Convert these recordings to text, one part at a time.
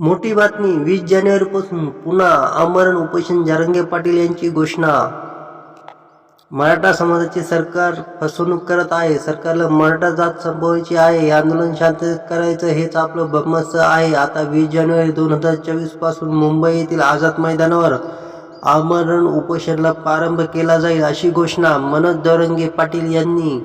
मोठी बातमी वीस जानेवारीपासून पुन्हा आमरण उपोषण जारंगे पाटील यांची घोषणा. मराठा समाजाचे सरकार फसवणूक करत आहे. सरकारला मराठा जात संपवायची आहे. हे आंदोलन शांततेत करायचं हेच आपलं ब्रह्मस्त्र आहे. आता वीस जानेवारी दोन हजार चोवीसपासून मुंबई येथील आझाद मैदानावर आमरण उपोषणाला प्रारंभ केला जाईल अशी घोषणा मनोज दौरंगे पाटील यांनी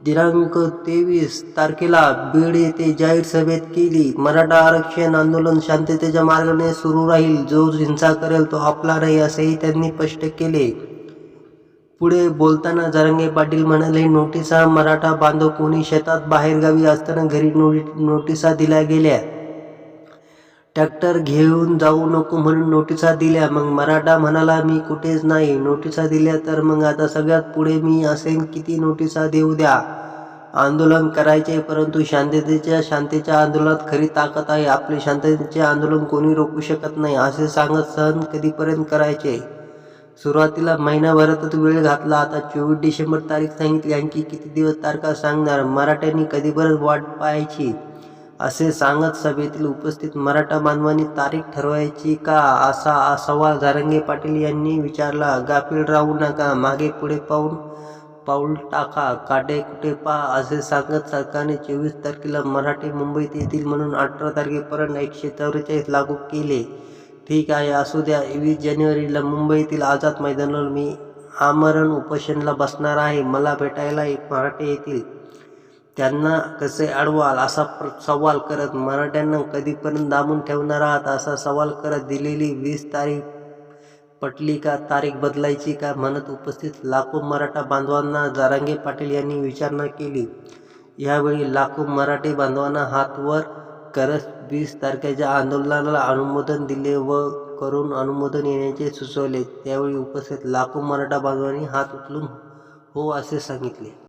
दिनांक तेवीस तारखेला बीड येथे जाहीर सभेत केली. मराठा आरक्षण आंदोलन शांततेच्या मार्गाने सुरू राहील. जो हिंसा करेल तो आपला नाही असेही त्यांनी स्पष्ट केले. पुढे बोलताना जरंगे पाटील म्हणाले नोटिसा मराठा बांधव कोणी शेतात बाहेरगावी असताना घरी नोटिसा दिल्या गेल्या. ट्रॅक्टर घेऊन जाऊ नको म्हणून नोटिसा दिल्या. मग मराठा म्हणाला मी कुठेच नाही. नोटिसा दिल्या तर मग आता सगळ्यात पुढे मी असेन. किती नोटिसा देऊ द्या. आंदोलन करायचे परंतु शांततेच्या शांतीच्या आंदोलनात खरी ताकद आहे. आपले शांततेचे आंदोलन कोणी रोखू शकत नाही असे सांगत सहन कधीपर्यंत करायचे? सुरुवातीला महिनाभरातच वेळ घातला. आता चोवीस डिसेंबर तारीख सांगितली. आणखी किती दिवस तारखा सांगणार? मराठ्यांनी कधीपर्यंत वाट पाहायची? असे सांगत सभेतील उपस्थित मराठा बांधवांनी तारीख ठरवायची का असा सवाल झारंगे पाटील यांनी विचारला. गाफील राहू नका मागे पुढे पाहून पाऊल टाका काटे कुठे पहा असे सांगत सरकारने चोवीस तारखेला मराठी मुंबईत येतील म्हणून अठरा तारखेपर्यंत एकशे चौवेचाळीस लागू केले. ठीक आहे असू द्या. वीस जानेवारीला मुंबईतील आझाद मैदानावर मी आमरण उपोषणला बसणार आहे. मला भेटायला एक मराठी येतील. त्यांना कसे अडवाल असा प्र सवाल करत मराठ्यांना कधीपर्यंत दाबून ठेवणार आहात असा सवाल करत दिलेली वीस तारीख पटली का तारीख बदलायची का म्हणत उपस्थित लाखो मराठा बांधवांना जारांगे पाटील यांनी विचारणा केली. यावेळी लाखो मराठी बांधवांना हातवर करत वीस तारखेच्या आंदोलनाला अनुमोदन दिले व करून अनुमोदन येण्याचे सुचवले. त्यावेळी उपस्थित लाखो मराठा बांधवांनी हात उचलून हो असे सांगितले.